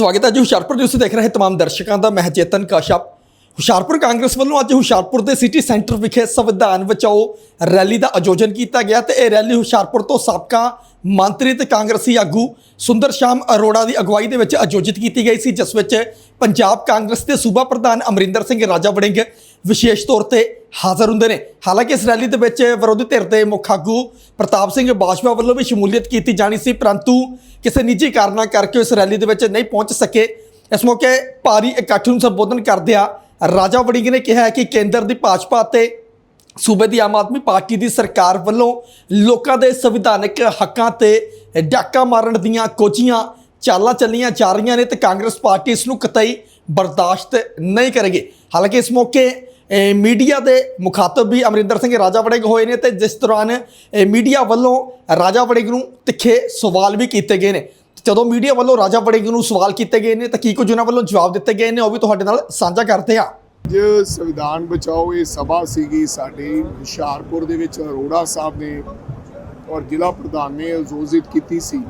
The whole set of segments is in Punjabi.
ਸਵਾਗਤ ਹੈ ਜੀ ਹੁਸ਼ਿਆਰਪੁਰ ਤੁਸੀਂ ਦੇਖ ਰਹੇ ਤਮਾਮ ਦਰਸ਼ਕਾਂ ਦਾ, ਮੈਂ ਚੇਤਨ ਕਾਸ਼ਪ। ਹੁਸ਼ਿਆਰਪੁਰ ਕਾਂਗਰਸ ਵੱਲੋਂ ਅੱਜ ਹੁਸ਼ਿਆਰਪੁਰ ਦੇ ਸਿਟੀ ਸੈਂਟਰ ਵਿਖੇ ਸੰਵਿਧਾਨ ਬਚਾਓ ਰੈਲੀ ਦਾ ਆਯੋਜਨ ਕੀਤਾ ਗਿਆ ਤੇ ਇਹ ਰੈਲੀ ਹੁਸ਼ਿਆਰਪੁਰ ਤੋਂ ਸਾਬਕਾ ਮੰਤਰੀ ਤੇ ਕਾਂਗਰਸੀ ਆਗੂ ਸੁੰਦਰ ਸ਼ਾਮ ਅਰੋੜਾ ਦੀ ਅਗਵਾਈ ਦੇ ਵਿੱਚ ਆਯੋਜਿਤ ਕੀਤੀ ਗਈ ਸੀ, ਜਿਸ ਵਿੱਚ ਪੰਜਾਬ ਕਾਂਗਰਸ ਦੇ ਸੂਬਾ ਪ੍ਰਧਾਨ ਅਮਰਿੰਦਰ ਸਿੰਘ ਰਾਜਾ ਵੜਿੰਗ ਵਿਸ਼ੇਸ਼ ਤੌਰ ਤੇ ਹਾਜ਼ਰ ਹੁੰਦੇ ਨੇ। ਹਾਲਾਂਕਿ ਇਸ ਰੈਲੀ ਦੇ ਵਿੱਚ ਵਿਰੋਧੀ ਧਿਰ ਦੇ ਮੁੱਖ ਆਗੂ ਪ੍ਰਤਾਪ ਸਿੰਘ ਬਾਜਵਾ ਵੱਲੋਂ ਵੀ ਸ਼ਮੂਲੀਅਤ ਕੀਤੀ ਜਾਣੀ ਸੀ, ਪਰੰਤੂ ਕਿਸੇ ਨਿੱਜੀ ਕਾਰਨਾਂ ਕਰਕੇ ਇਸ ਰੈਲੀ ਦੇ ਵਿੱਚ ਨਹੀਂ ਪਹੁੰਚ ਸਕੇ। ਇਸ ਮੌਕੇ ਭਾਰੀ ਇਕੱਠ ਨੂੰ ਸੰਬੋਧਨ ਕਰਦਿਆਂ ਰਾਜਾ ਵੜਿੰਗ ਨੇ ਕਿਹਾ ਕਿ ਕੇਂਦਰ ਦੀ ਭਾਜਪਾ ਅਤੇ ਸੂਬੇ ਦੀ ਆਮ ਆਦਮੀ ਪਾਰਟੀ ਦੀ ਸਰਕਾਰ ਵੱਲੋਂ ਲੋਕਾਂ ਦੇ ਸੰਵਿਧਾਨਕ ਹੱਕਾਂ ਤੇ ਡਾਕਾ ਮਾਰਨ ਦੀਆਂ ਕੋਚੀਆਂ ਚਾਲਾਂ ਚੱਲੀਆਂ ਜਾ ਰਹੀਆਂ ਨੇ ਤੇ ਕਾਂਗਰਸ ਪਾਰਟੀ ਇਸ ਨੂੰ ਕਤਈ ਬਰਦਾਸ਼ਤ ਨਹੀਂ ਕਰੇਗੀ। ਹਾਲਾਂਕਿ ਇਸ ਮੌਕੇ ਮੀਡੀਆ ਦੇ ਮੁਖਾਤਬ ਵੀ ਅਮਰਿੰਦਰ ਸਿੰਘ ਰਾਜਾ ਵੜਿੰਗ ਹੋਏ ਨੇ ਤੇ ਜਿਸ ਦੌਰਾਨ ਮੀਡੀਆ ਵੱਲੋਂ ਰਾਜਾ ਵੜਿੰਗ ਨੂੰ ਤਿੱਖੇ ਸਵਾਲ ਵੀ ਕੀਤੇ ਗਏ ਨੇ। ਜਦੋਂ ਮੀਡੀਆ ਵੱਲੋਂ ਰਾਜਾ ਵੜਿੰਗ ਨੂੰ ਸਵਾਲ ਕੀਤੇ ਗਏ ਨੇ ਤਾਂ ਕੀ ਕੁਝ ਉਹਨਾਂ ਵੱਲੋਂ ਜਵਾਬ ਦਿੱਤੇ ਗਏ ਨੇ ਉਹ ਵੀ ਤੁਹਾਡੇ ਨਾਲ ਸਾਂਝਾ ਕਰਦੇ ਹਾਂ। ਅੱਜ ਸੰਵਿਧਾਨ ਬਚਾਓ, ਇਹ ਸਭਾ ਸੀਗੀ ਸਾਡੀ ਹੁਸ਼ਿਆਰਪੁਰ ਦੇ ਵਿੱਚ, ਅਰੋੜਾ ਸਾਹਿਬ ਨੇ ਔਰ ਜ਼ਿਲ੍ਹਾ ਪ੍ਰਧਾਨ ਨੇ ਆਯੋਜਿਤ ਕੀਤੀ ਸੀ।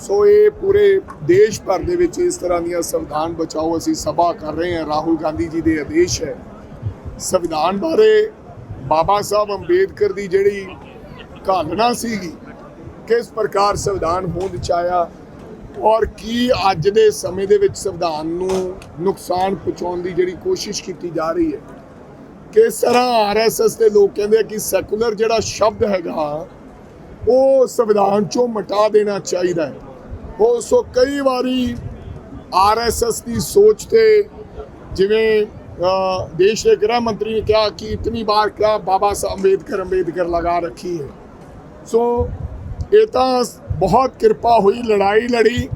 ਸੋ ਇਹ ਪੂਰੇ ਦੇਸ਼ ਭਰ ਦੇ ਵਿੱਚ ਇਸ ਤਰ੍ਹਾਂ ਦੀਆਂ ਸੰਵਿਧਾਨ ਬਚਾਓ ਅਸੀਂ ਸਭਾ ਕਰ ਰਹੇ ਹਾਂ। ਰਾਹੁਲ ਗਾਂਧੀ ਜੀ ਦੇ ਆਦੇਸ਼ ਹੈ। ਸੰਵਿਧਾਨ ਬਾਰੇ ਬਾਬਾ ਸਾਹਿਬ ਅੰਬੇਦਕਰ ਦੀ ਜਿਹੜੀ ਘਾਲਣਾ ਸੀਗੀ, ਕਿਸ ਪ੍ਰਕਾਰ ਸੰਵਿਧਾਨ ਹੋਂਦ ਚ ਆਇਆ ਔਰ ਕੀ ਅੱਜ ਦੇ ਸਮੇਂ ਦੇ ਵਿੱਚ ਸੰਵਿਧਾਨ ਨੂੰ ਨੁਕਸਾਨ ਪਹੁੰਚਾਉਣ ਦੀ ਜਿਹੜੀ ਕੋਸ਼ਿਸ਼ ਕੀਤੀ ਜਾ ਰਹੀ ਹੈ? ਕਿਸ ਤਰ੍ਹਾਂ ਆਰਐਸਐਸ ਦੇ ਲੋਕ ਕਹਿੰਦੇ ਆ ਕਿ ਸੈਕੂਲਰ ਜਿਹੜਾ ਸ਼ਬਦ ਹੈਗਾ, ਉਹ ਸੰਵਿਧਾਨ ਚੋਂ ਮਿਟਾ ਦੇਣਾ ਚਾਹੀਦਾ ਹੈ। ਉਹ ਸੋ ਕਈ ਵਾਰੀ ਆਰਐਸਐਸ ਦੀ ਸੋਚ ਤੇ ਜਿਵੇਂ ਦੇਸ਼ ਦੇ ਗ੍ਰਹਿ ਮੰਤਰੀ ਨੇ ਕਿਹਾ ਕਿ ਇਤਨੀ ਬਾਰ ਕਿਹਾ, ਬਾਬਾ ਸਾਹਿਬ ਅੰਬੇਦਕਰ ਅੰਬੇਦਕਰ ਲਗਾ ਰੱਖੀ ਹੈ। ਸੋ ਇਹ ਤਾਂ ਬਹੁਤ ਕਿਰਪਾ ਹੋਈ ਲੜਾਈ ਲੜੀ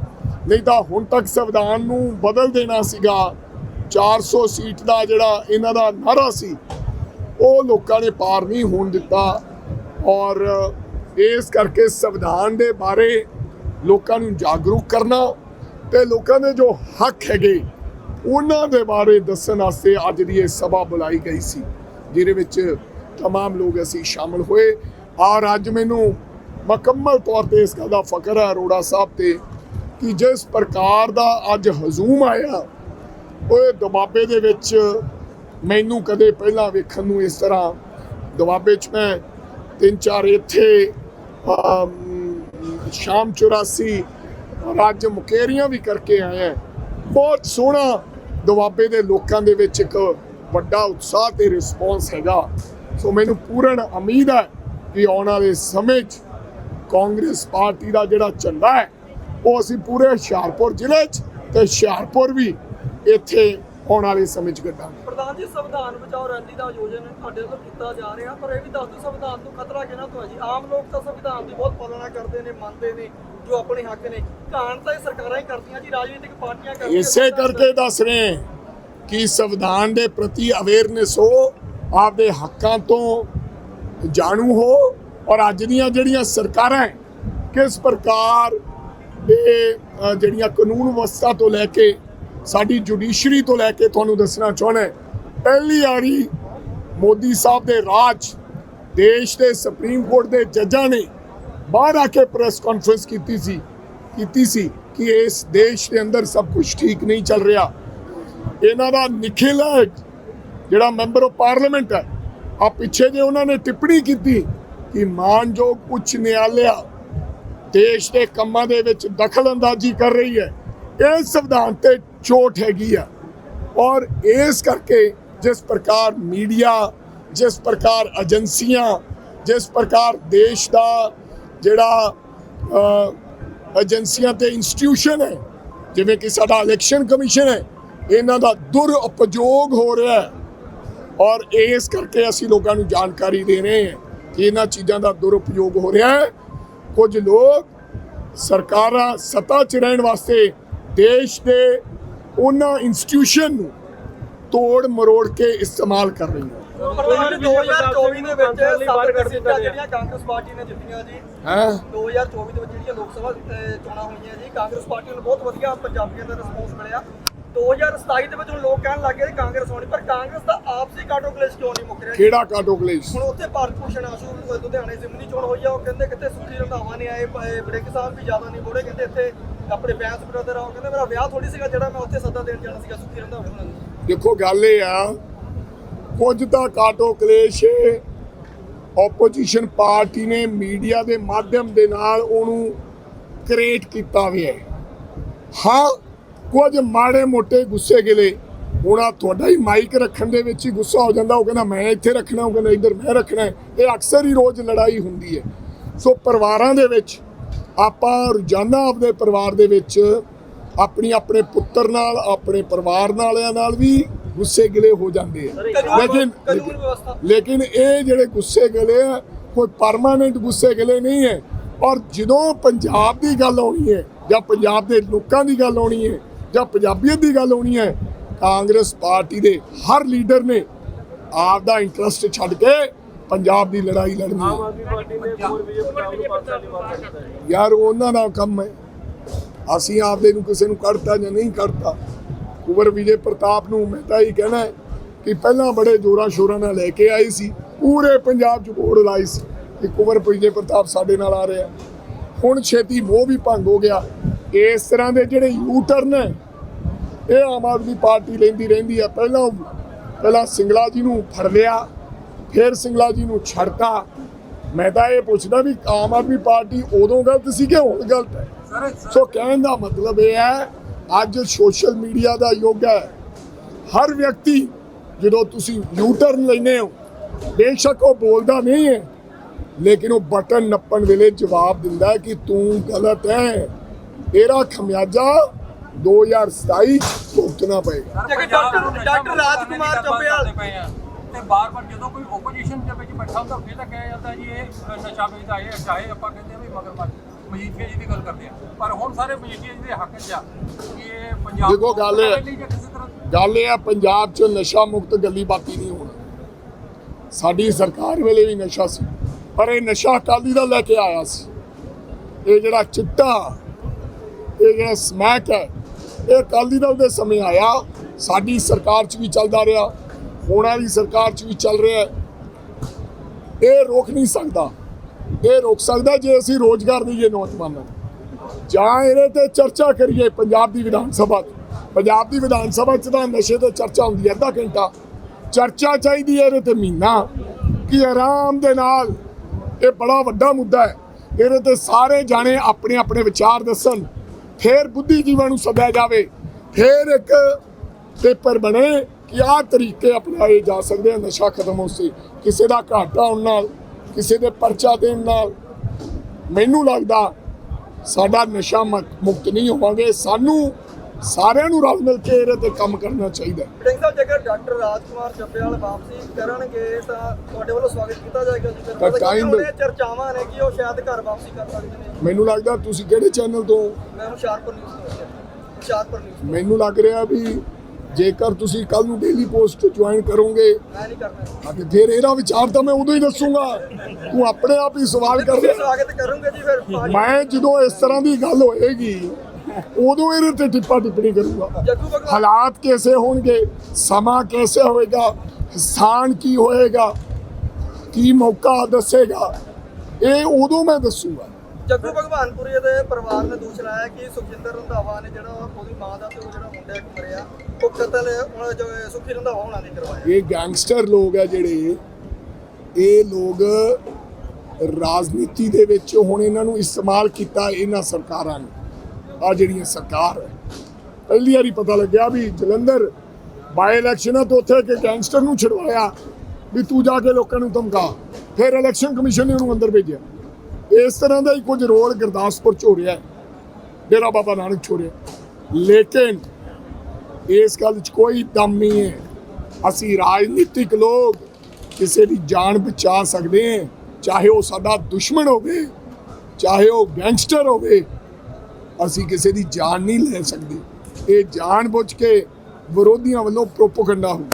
ਨਹੀਂ ਤਾਂ ਹੁਣ ਤੱਕ ਸੰਵਿਧਾਨ ਨੂੰ ਬਦਲ ਦੇਣਾ ਸੀਗਾ 400 ਸੀਟ ਦਾ ਜਿਹੜਾ ਇਹਨਾਂ ਦਾ ਨਾਰਾ ਸੀ ਉਹ ਲੋਕਾਂ ਨੇ ਪਾਰ ਨਹੀਂ ਹੋਣ ਦਿੱਤਾ ਔਰ ਇਸ ਕਰਕੇ ਸੰਵਿਧਾਨ ਦੇ ਬਾਰੇ ਲੋਕਾਂ ਨੂੰ ਜਾਗਰੂਕ ਕਰਨਾ ਤੇ ਲੋਕਾਂ ਦੇ ਜੋ ਹੱਕ ਹੈਗੇ ਉਹਨਾਂ ਦੇ ਬਾਰੇ ਦੱਸਣ ਵਾਸਤੇ ਅੱਜ ਦੀ ਇਹ ਸਭਾ ਬੁਲਾਈ ਗਈ ਸੀ ਜਿਹਦੇ ਵਿੱਚ तमाम ਲੋਕ ਅਸੀਂ ਸ਼ਾਮਲ ਹੋਏ ਔਰ ਅੱਜ ਮੈਨੂੰ ਮੁਕੰਮਲ ਤੌਰ ਤੇ ਇਸ ਗੱਲ ਦਾ ਫਖਰ ਹੈ ਅਰੋੜਾ ਸਾਹਿਬ ਤੇ ਕਿ ਜਿਸ ਪ੍ਰਕਾਰ ਦਾ ਅੱਜ ਹਜ਼ੂਮ ਆਇਆ ਉਹ ਦਬਾਬੇ ਦੇ ਵਿੱਚ ਮੈਨੂੰ ਕਦੇ ਪਹਿਲਾਂ ਵੇਖਣ ਨੂੰ ਇਸ ਤਰ੍ਹਾਂ ਦਬਾਬੇ 'ਚ ਮੈਂ ਤਿੰਨ ਚਾਰ ਇੱਥੇ ਸ਼ਾਮ 84 ਔਰ ਮੁਕੇਰੀਆਂ ਵੀ ਕਰਕੇ ਆਇਆ। ਬਹੁਤ ਸੋਹਣਾ ਦੁਆਬੇ ਦੇ ਲੋਕਾਂ ਦੇ ਵਿੱਚ ਇੱਕ ਵੱਡਾ ਉਤਸ਼ਾਹ ਤੇ ਰਿਸਪੌਂਸ ਹੈਗਾ। ਸੋ ਮੈਨੂੰ ਪੂਰਨ ਉਮੀਦ ਹੈ ਕਿ ਆਉਣ ਵਾਲੇ ਸਮੇਂ 'ਚ ਕਾਂਗਰਸ ਪਾਰਟੀ ਦਾ ਜਿਹੜਾ ਝੰਡਾ ਹੈ ਉਹ ਅਸੀਂ ਪੂਰੇ ਹੁਸ਼ਿਆਰਪੁਰ ਜ਼ਿਲ੍ਹੇ 'ਚ ਤੇ ਹੁਸ਼ਿਆਰਪੁਰ ਵੀ ਇੱਥੇ ਆਉਣ ਵਾਲੇ ਸਮੇਂ 'ਚ ਕੱਢਾਂਗੇ। ਪ੍ਰਧਾਨ ਜੀ ਸੰਵਿਧਾਨ ਬਚਾਓ ਰੈਲੀ ਦਾ ਆਯੋਜਨ ਤੁਹਾਡੇ ਵੱਲੋਂ ਕੀਤਾ ਜਾ ਰਿਹਾ ਪਰ ਇਹ ਵੀ ਦੱਸ ਦਿਓ ਸੰਵਿਧਾਨ ਤੋਂ ਖਤਰਾ ਕਿਹਨਾਂ ਤੋਂ ਹੈ ਜੀ? ਆਮ ਲੋਕ ਤਾਂ ਸੰਵਿਧਾਨ ਦੀ ਬਹੁਤ ਪਾਲਣਾ ਕਰਦੇ ਨੇ ਮੰਨਦੇ ਨੇ ਜੋ ਆਪਣੇ ਹੱਕ ਨੇ। ਕਾਰਨ ਤਾਂ ਇਹ ਸਰਕਾਰਾਂ ਹੀ ਕਰਦੀਆਂ ਜੀ ਰਾਜਨੀਤਿਕ ਪਾਰਟੀਆਂ ਕਰਦੀਆਂ ਇਸੇ ਕਰਕੇ ਦੱਸ ਰਹੇ ਕਿ ਸੰਵਿਧਾਨ ਦੇ ਪ੍ਰਤੀ ਅਵੇਅਰਨੈਸ ਹੋ ਆਪਦੇ ਹੱਕਾਂ ਤੋਂ ਜਾਣੂ ਹੋ ਔਰ ਅੱਜ ਦੀਆਂ ਜਿਹੜੀਆਂ ਸਰਕਾਰਾਂ ਕਿਸ ਪ੍ਰਕਾਰ ਦੇ ਜਿਹੜੀਆਂ ਕਾਨੂੰਨ ਵਿਵਸਥਾ ਤੋਂ ਲੈ ਕੇ, ਸਾਡੀ ਜੁਡੀਸ਼ਰੀ ਤੋਂ ਲੈ ਕੇ ਤੁਹਾਨੂੰ ਦੱਸਣਾ ਚਾਹੁੰਦਾ ਪਹਿਲੀ ਵਾਰੀ ਮੋਦੀ ਸਾਹਿਬ ਦੇ ਰਾਜ ਦੇਸ਼ ਦੇ ਸੁਪਰੀਮ ਕੋਰਟ ਦੇ ਜੱਜਾਂ ਨੇ ਬਾਹਰ ਆ ਕੇ ਪ੍ਰੈਸ ਕਾਨਫਰੰਸ ਕੀਤੀ ਸੀ ਕੀਤੀ ਸੀ ਕਿ ਇਸ ਦੇਸ਼ ਦੇ ਅੰਦਰ ਸਭ ਕੁਝ ਠੀਕ ਨਹੀਂ ਚੱਲ ਰਿਹਾ। ਇਹਨਾਂ ਦਾ ਨਿਖਿਲ ਜਿਹੜਾ ਮੈਂਬਰ ਆਫ ਪਾਰਲੀਮੈਂਟ ਹੈ ਆ ਪਿੱਛੇ ਜੇ ਉਹਨਾਂ ਨੇ ਟਿੱਪਣੀ ਕੀਤੀ ਕਿ ਮਾਨਯੋਗ ਉੱਚ ਨਿਆਲਿਆ ਦੇਸ਼ ਦੇ ਕੰਮਾਂ ਦੇ ਵਿੱਚ ਦਖਲ ਅੰਦਾਜ਼ੀ ਕਰ ਰਹੀ ਹੈ, ਇਹ ਸੰਵਿਧਾਨ ਤੇ ਚੋਟ ਹੈਗੀ ਆ। ਔਰ ਇਸ ਕਰਕੇ ਜਿਸ ਪ੍ਰਕਾਰ ਮੀਡੀਆ, ਜਿਸ ਪ੍ਰਕਾਰ ਏਜੰਸੀਆਂ, ਜਿਸ ਪ੍ਰਕਾਰ ਦੇਸ਼ ਦਾ ਜਿਹੜਾ ਏਜੰਸੀਆਂ ਤੇ ਇੰਸਟੀਟਿਊਸ਼ਨ ਹੈ, ਜਿਵੇਂ ਕਿ ਸਾਡਾ ਇਲੈਕਸ਼ਨ ਕਮਿਸ਼ਨ ਹੈ, ਇਹਨਾਂ ਦਾ ਦੁਰ ਉਪਯੋਗ ਹੋ ਰਿਹਾ ਹੈ। ਔਰ ਇਸ ਕਰਕੇ ਅਸੀਂ ਲੋਕਾਂ ਨੂੰ ਜਾਣਕਾਰੀ ਦੇ ਰਹੇ ਹਾਂ। ਕਿ ਇਹਨਾਂ ਚੀਜ਼ਾਂ ਦਾ ਦੁਰਉਪਯੋਗ ਹੋ ਰਿਹਾ ਹੈ। ਕੁਝ ਲੋਕ ਸਰਕਾਰਾਂ ਸੱਤਾ 'ਚ ਰਹਿਣ ਵਾਸਤੇ ਦੇਸ਼ ਦੇ ਉਹਨਾਂ ਇੰਸਟੀਟਿਊਸ਼ਨ ਨੂੰ ਤੋੜ ਮਰੋੜ ਕੇ ਇਸਤੇਮਾਲ ਕਰ ਰਹੀਆਂ ਪ੍ਰਧਾਨ ਜੀ 2024 ਦੇ ਵਿੱਚ ਸੱਤ ਸੀਟਾਂ ਜਿਹੜੀਆਂ ਕਾਂਗਰਸ ਪਾਰਟੀ ਨੇ ਜਿੱਤੀਆਂ ਜੀ ਹੈ? 2024 ਦੇ ਵਿੱਚ ਜਿਹੜੀਆਂ ਲੋਕ ਸਭਾ ਚੋਣਾਂ ਹੋਈਆਂ ਜੀ ਕਾਂਗਰਸ ਪਾਰਟੀ ਨੂੰ ਬਹੁਤ ਵਧੀਆ ਪੰਜਾਬੀਆਂ ਦਾ ਰਿਸਪੌਂਸ ਮਿਲਿਆ। 2027 ਦੇ ਵਿੱਚ ਹੁਣ ਲੋਕ ਕਹਿਣ ਲੱਗੇ ਕਿ ਕਾਂਗਰਸ ਹੋਣੀ ਪਰ ਕਾਂਗਰਸ ਦਾ ਆਪਸੀ ਕਾਟੋ ਕਲੇਸ਼ ਕਿਉਂ ਨਹੀਂ ਮੁੱਕ ਰਿਹਾ? ਕਿਹੜਾ ਕਾਟੋ ਕਲੇਸ਼? ਹੁਣ ਉੱਥੇ ਭਾਰਤ ਭੂਸ਼ਣ ਆਸ਼ੂ ਲੁਧਿਆਣੇ ਜ਼ਿਮਨੀ ਚੋਣ ਹੋਈ ਆ ਉਹ ਕਹਿੰਦੇ ਕਿਤੇ ਸੁਖੀ ਰੰਧਾਵਾ ਨੇ ਆਏ ਬੜੇ ਕਿਸਾਨ ਵੀ ਜ਼ਿਆਦਾ ਨਹੀਂ ਬੋੜੇ ਕਹਿੰਦੇ ਇੱਥੇ ਆਪਣੇ ਫੈਨਸ ਬ੍ਰਦਰ ਆ ਉਹ ਕਹਿੰਦੇ ਮੇਰਾ ਵਿਆਹ ਥੋੜੀ ਸੀਗਾ ਜਿਹੜਾ ਮੈਂ ਉੱਥੇ ਸੱਦਾ ਦੇਣ ਜਾਣਾ ਸੀਗਾ ਸੁਖੀ ਰੰਧਾਵਾ ਉਹਨਾਂ ਨੂੰ। ਦੇਖੋ ਗੱਲ ਇਹ ਆ ਕੁਝ ਤਾਂ ਕਾਟੋ ਕਲੇਸ਼ ਆਪੋਜੀਸ਼ਨ ਪਾਰਟੀ ਨੇ ਮੀਡੀਆ ਦੇ ਮਾਧਿਅਮ ਦੇ ਨਾਲ ਉਹਨੂੰ ਕ੍ਰੀਏਟ ਕੀਤਾ ਹੋਇਆ ਹੈ। ਹਾਂ ਕੁਝ ਮਾੜੇ ਮੋਟੇ ਗੁੱਸੇ ਗਿਲੇ। ਹੁਣ ਤੁਹਾਡਾ ਹੀ ਮਾਈਕ ਰੱਖਣ ਦੇ ਵਿੱਚ ਹੀ ਗੁੱਸਾ ਹੋ ਜਾਂਦਾ ਉਹ ਕਹਿੰਦਾ ਮੈਂ ਇੱਥੇ ਰੱਖਣਾ ਉਹ ਕਹਿੰਦਾ ਇੱਧਰ ਮੈਂ ਰੱਖਣਾ। ਇਹ ਅਕਸਰ ਹੀ ਰੋਜ਼ ਲੜਾਈ ਹੁੰਦੀ ਹੈ। ਸੋ ਪਰਿਵਾਰਾਂ ਦੇ ਵਿੱਚ ਆਪਾਂ ਰੋਜ਼ਾਨਾ ਆਪਦੇ ਪਰਿਵਾਰ ਦੇ ਵਿੱਚ ਆਪਣੀ ਆਪਣੇ ਪੁੱਤਰ ਨਾਲ ਆਪਣੇ ਪਰਿਵਾਰ ਨਾਲਿਆਂ ਨਾਲ ਵੀ ਗੁੱਸੇ ਗਿਲੇ ਹੋ ਜਾਂਦੇ ਆ। ਲੇਕਿਨ ਲੇਕਿਨ ਇਹ ਜਿਹੜੇ ਗੁੱਸੇ ਗਿਲੇ ਆ ਕੋਈ ਪਰਮਾਨੈਂਟ ਗੁੱਸੇ ਗਿਲੇ ਨਹੀਂ ਹੈ। ਔਰ ਜਦੋਂ ਪੰਜਾਬ ਦੀ ਗੱਲ ਆਉਣੀ ਹੈ ਜਾਂ ਪੰਜਾਬ ਦੇ ਲੋਕਾਂ ਦੀ ਗੱਲ ਆਉਣੀ ਹੈ ਜਾਂ ਪੰਜਾਬੀਅਤ ਦੀ ਗੱਲ ਹੋਣੀ ਹੈ, ਕਾਂਗਰਸ ਪਾਰਟੀ ਦੇ ਹਰ ਲੀਡਰ ਨੇ ਆਪ ਦਾ ਇੰਟਰਸਟ ਛੱਡ ਕੇ ਪੰਜਾਬ ਦੀ ਲੜਾਈ ਲੜਨੀ ਹੈ। ਆਦਮੀ ਪਾਰਟੀ ਨੇ ਪੂਰ ਵਿਜੇ ਪ੍ਰਤਾਪ ਨੂੰ ਪੰਜ ਦੀ ਵਾਰ ਕੀਤਾ ਯਾਰ ਉਹਨਾਂ ਦਾ ਕੰਮ ਹੈ। ਅਸੀਂ ਆਪਦੇ ਨੂੰ ਕਿਸੇ ਨੂੰ ਕੱਢਤਾ ਜਾਂ ਨਹੀਂ ਕੱਢਤਾ। ਕੁਵਰ ਵਿਜੇ ਪ੍ਰਤਾਪ ਨੂੰ ਮੈਂ ਤਾਂ ਇਹ ਕਹਿਣਾ ਕਿ ਪਹਿਲਾਂ ਬੜੇ ਜੋਰਾਂ ਸ਼ੋਰਾਂ ਨਾਲ ਲੈ ਕੇ ਆਈ ਸੀ, ਪੂਰੇ ਪੰਜਾਬ 'ਚ ਬੋੜ ਲਾਈ ਸੀ ਕਿ ਕੁਵਰ ਵਿਜੇ ਪ੍ਰਤਾਪ ਸਾਡੇ ਨਾਲ ਆ ਰਿਹਾ। ਹੁਣ ਛੇਤੀ ਮੋਹ ਵੀ ਭੰਗ ਹੋ ਗਿਆ। ਇਸ ਤਰ੍ਹਾਂ ਦੇ ਜਿਹੜੇ ਯੂ ਟਰਨ ਇਹ ਆਮ ਆਦਮੀ ਪਾਰਟੀ ਲੈਂਦੀ ਰਹਿੰਦੀ ਹੈ ਪਹਿਲਾਂ ਪਹਿਲਾਂ ਸਿੰਗਲਾ ਜੀ ਨੂੰ ਫੜ ਲਿਆ ਫਿਰ ਸਿੰਗਲਾ ਜੀ ਨੂੰ ਛੱਡਤਾ। ਮੈਂ ਤਾਂ ਇਹ ਪੁੱਛਦਾ ਵੀ ਆਮ ਆਦਮੀ ਪਾਰਟੀ ਉਦੋਂ ਗਲਤ ਸੀ ਕਿ ਹੁਣ ਗਲਤ ਹੈ? ਸੋ ਕਹਿਣ ਦਾ ਮਤਲਬ ਇਹ ਹੈ ਅੱਜ ਸੋਸ਼ਲ ਮੀਡੀਆ ਦਾ ਯੁੱਗ ਹੈ। ਹਰ ਵਿਅਕਤੀ ਜਦੋਂ ਤੁਸੀਂ ਯੂ ਟਰਨ ਲੈਨੇ ਹੋ ਬੇਸ਼ੱਕ ਉਹ ਬੋਲਦਾ ਨਹੀਂ ਹੈ ਲੇਕਿਨ ਉਹ ਬਟਨ ਨੱਪਣ ਵੇਲੇ ਜਵਾਬ ਦਿੰਦਾ ਕਿ ਤੂੰ ਗਲਤ ਹੈ। ਇਹਦਾ ਖਮਿਆਜਾ 2027 ਚ ਭੁਗਤਣਾ ਪਏਗਾ। ਜੇਕਰ ਡਾਕਟਰ ਡਾਕਟਰ ਰਾਜਕੁਮਾਰ ਚੱਬੇਵਾਲ। ਤੇ ਬਾਰ-ਬਾਰ ਜਦੋਂ ਕੋਈ ਆਪੋਜੀਸ਼ਨ ਦੇ ਵਿੱਚ ਬੈਠਾ ਹੁੰਦਾ ਫਿਰ ਤਾਂ ਕਿਹਾ ਜਾਂਦਾ ਜੀ ਇਹ ਨਸ਼ਾ ਵੇਚਦਾ ਹੈ ਚਾਹੇ ਆਪਾਂ ਕਹਿੰਦੇ ਆ ਵੀ ਮਗਰ ਮਜੀਠੀਆ ਜੀ ਦੀ ਗੱਲ ਕਰਦੇ ਆ। ਪਰ ਹੁਣ ਸਾਰੇ ਮਜੀਠੀਆ ਜੀ ਦੇ ਹੱਕ 'ਚ ਆ ਕਿ ਇਹ ਪੰਜਾਬ ਦੇਖੋ ਗੱਲ ਗੱਲ ਇਹ ਆ ਪੰਜਾਬ 'ਚ ਨਸ਼ਾ ਮੁਕਤ ਗੱਲੀ ਬਾਤੀ ਨਹੀਂ ਹੋਣਾ। ਸਾਡੀ ਸਰਕਾਰ ਵੇਲੇ ਵੀ ਨਸ਼ਾ ਸੀ ਪਰ ਇਹ ਨਸ਼ਾ ਅਕਾਲੀ ਦਾ ਲੈ ਕੇ ਆਇਆ ਸੀ। ਇਹ ਜਿਹੜਾ ਚਿੱਟਾ ਇਹ ਜਿਹੜਾ ਸਮੈਕ ਹੈ, ਇਹ ਅਕਾਲੀ ਦਲ ਦੇ ਸਮੇਂ ਆਇਆ, ਸਾਡੀ ਸਰਕਾਰ 'ਚ ਵੀ ਚੱਲਦਾ ਰਿਹਾ, ਹੁਣ ਵਾਲੀ ਸਰਕਾਰ 'ਚ ਵੀ ਚੱਲ ਰਿਹਾ ਇਹ ਰੋਕ ਨਹੀਂ ਸਕਦਾ। ਇਹ ਰੋਕ ਸਕਦਾ ਜੇ ਅਸੀਂ ਰੋਜ਼ਗਾਰ ਦਈਏ ਨੌਜਵਾਨਾਂ ਨੂੰ, ਜਾਂ ਇਹਦੇ ਤੇ ਚਰਚਾ ਕਰੀਏ ਪੰਜਾਬ ਦੀ ਵਿਧਾਨ ਸਭਾ 'ਚ। ਪੰਜਾਬ ਦੀ ਵਿਧਾਨ ਸਭਾ 'ਚ ਤਾਂ ਨਸ਼ੇ ਤੇ ਚਰਚਾ ਹੁੰਦੀ ਹੈ, ਅੱਧਾ ਘੰਟਾ। ਚਰਚਾ ਚਾਹੀਦੀ ਹੈ ਇਹਦੇ ਤੇ ਮਹੀਨਾ, ਕਿ ਆਰਾਮ ਦੇ ਨਾਲ ਇਹ ਬੜਾ ਵੱਡਾ ਮੁੱਦਾ ਹੈ। ਇਹਦੇ ਤੇ ਸਾਰੇ ਜਾਣੇ ਆਪਣੇ ਆਪਣੇ ਵਿਚਾਰ ਦੱਸਣ। ਫਿਰ ਬੁੱਧੀਜੀਵਾਂ ਨੂੰ ਸੱਦਿਆ ਜਾਵੇ। ਫੇਰ ਇੱਕ ਪੇਪਰ ਬਣੇ ਕਿ ਆਹ ਤਰੀਕੇ ਅਪਣਾਏ ਜਾ ਸਕਦੇ ਆ, ਨਸ਼ਾ ਖਤਮ ਹੋ ਸੇ। ਕਿਸੇ ਦਾ ਘਾਟਾ ਹੋਣ ਨਾਲ, ਕਿਸੇ ਦੇ ਪਰਚਾ ਦੇਣ ਨਾਲ। ਮੈਨੂੰ ਲੱਗਦਾ ਸਾਡਾ ਨਸ਼ਾ ਮੁਕ- ਮੁਕਤ ਨਹੀਂ ਹੋਵਾਂਗੇ। ਸਾਨੂੰ ਸਾਰਿਆਂ ਨੂੰ ਰਲ ਮਿਲ ਕੇ ਇਹਦੇ ਤੇ ਕੰਮ ਕਰਨਾ ਚਾਹੀਦਾ। ਹੈ। ਸਿੰਘ ਸਾਹਿਬ ਜੇਕਰ ਡਾਕਟਰ ਰਾਜਕੁਮਾਰ ਚੱਬੇਵਾਲ ਵਾਪਸੀ ਕਰਨਗੇ ਤਾਂ ਤੁਹਾਡੇ ਵੱਲੋਂ ਸਵਾਗਤ ਕੀਤਾ ਜਾਏਗਾ ਜੀ। ਤਾਂ ਉਹਨੇ ਚਰਚਾਵਾਂ ਨੇ ਕਿ ਉਹ ਸ਼ਾਇਦ ਘਰ ਵਾਪਸੀ ਕਰ ਸਕਦੇ ਨੇ? ਮੈਨੂੰ ਲੱਗਦਾ ਤੁਸੀਂ ਕਿਹੜੇ ਚੈਨਲ ਤੋਂ? ਮੈਂ ਹੁਸ਼ਿਆਰਪੁਰ ਨਿਊਜ਼ ਤੋਂ। ਹੁਸ਼ਿਆਰਪੁਰ ਨਿਊਜ਼ ਮੈਨੂੰ ਲੱਗ ਰਿਹਾ ਵੀ ਜੇਕਰ ਤੁਸੀਂ ਕੱਲ ਨੂੰ ਡੇਲੀ ਪੋਸਟ ਜੁਆਇਨ ਕਰੋਗੇ ਮੈਂ ਨਹੀਂ ਕਰਨਾ। ਤਾਂ ਤੇ ਫਿਰ ਇਹਦਾ ਵਿਚਾਰ ਤਾਂ ਮੈਂ ਉਦੋਂ ਹੀ ਦੱਸੂਗਾ। ਤੂੰ ਆਪਣੇ ਆਪ ਹੀ ਸਵਾਲ ਕਰ ਰਿਹਾ ਸਵਾਗਤ ਕਰੋਗੇ ਜੀ ਫਿਰ। ਮੈਂ ਜਦੋਂ ਇਸ ਤਰ੍ਹਾਂ ਦੀ ਗੱਲ ਹੋਏਗੀ ਉਦੋਂ ਇਹਦੇ ਤੇ ਟਿੱਪਾ ਟਿੱਪਣੀ ਕਰੂੰਗਾ। ਹਾਲਾਤ ਕੈਸੇ ਹੋਣਗੇ ਸਮਾਂ ਕੈਸੇ ਹੋਏਗਾ ਸਥਾਨ ਕੀ ਹੋਏਗਾ ਕੀ ਮੌਕਾ ਦੱਸੇਗਾ ਇਹ ਉਦੋਂ ਮੈਂ ਦੱਸੂਗਾ। ਜੱਗੂ ਭਗਵਾਨਪੁਰੀ ਦੇ ਪਰਿਵਾਰ ਨੇ ਦੋਸ਼ ਲਾਇਆ ਕਿ ਸੁਖਜਿੰਦਰ ਰੰਧਾਵਾ ਨੇ ਜਿਹੜਾ ਉਹਦੀ ਮਾਂ ਦਾ ਤੇ ਉਹ ਜਿਹੜਾ ਮੁੰਡਾ ਇੱਕ ਮਰਿਆ ਉਹ ਕਤਲ ਉਹਨਾਂ ਜੋ ਸੁਖੀ ਰੰਧਾਵਾ ਉਹਨਾਂ ਨੇ ਕਰਵਾਇਆ। ਇਹ ਗੈਂਗਸਟਰ ਲੋਕ ਆ ਜਿਹੜੇ ਇਹ ਲੋਕ ਰਾਜਨੀਤੀ ਦੇ ਵਿੱਚ ਹੁਣ ਇਹਨਾਂ ਨੂੰ ਇਸਤੇਮਾਲ ਕੀਤਾ ਇਹਨਾਂ ਸਰਕਾਰਾਂ ਨੇ। ਆ ਜਿਹੜੀਆਂ ਸਰਕਾਰ ਹੈ। ਪਹਿਲੀ ਵਾਰੀ ਪਤਾ ਲੱਗਿਆ ਵੀ ਜਲੰਧਰ ਬਾਈ ਇਲੈਕਸ਼ਨਾਂ ਤੋਂ ਉੱਥੇ ਕਿ ਗੈਂਗਸਟਰ ਨੂੰ ਛਡਵਾਇਆ ਵੀ ਤੂੰ ਜਾ ਕੇ ਲੋਕਾਂ ਨੂੰ ਧਮਕਾ। ਫਿਰ ਇਲੈਕਸ਼ਨ ਕਮਿਸ਼ਨ ਨੇ ਉਹਨੂੰ ਅੰਦਰ ਭੇਜਿਆ। ਇਸ ਤਰ੍ਹਾਂ ਦਾ ਹੀ ਕੁਝ ਰੋਲ ਗੁਰਦਾਸਪੁਰ ਚ ਹੋ ਰਿਹਾ ਹੈ। ਡੇਰਾ ਬਾਬਾ ਨਾਨਕ ਛੋੜਿਆ ਲੇਕਿਨ ਇਸ ਗੱਲ 'ਚ ਕੋਈ ਦਮ ਨਹੀਂ ਹੈ। ਅਸੀਂ ਰਾਜਨੀਤਿਕ ਲੋਕ ਕਿਸੇ ਦੀ ਜਾਨ ਬਚਾ ਸਕਦੇ ਹਾਂ। ਚਾਹੇ ਉਹ ਸਾਡਾ ਦੁਸ਼ਮਣ ਹੋਵੇ, ਚਾਹੇ ਉਹ ਗੈਂਗਸਟਰ ਹੋਵੇ। ਅਸੀਂ ਕਿਸੇ ਦੀ ਜਾਨ ਨਹੀਂ ਲੈ ਸਕਦੇ। ਇਹ ਜਾਣ ਬੁੱਝ ਕੇ ਵਿਰੋਧੀਆਂ ਵੱਲੋਂ ਪ੍ਰੋਪਗੈਂਡਾ ਹੋਊ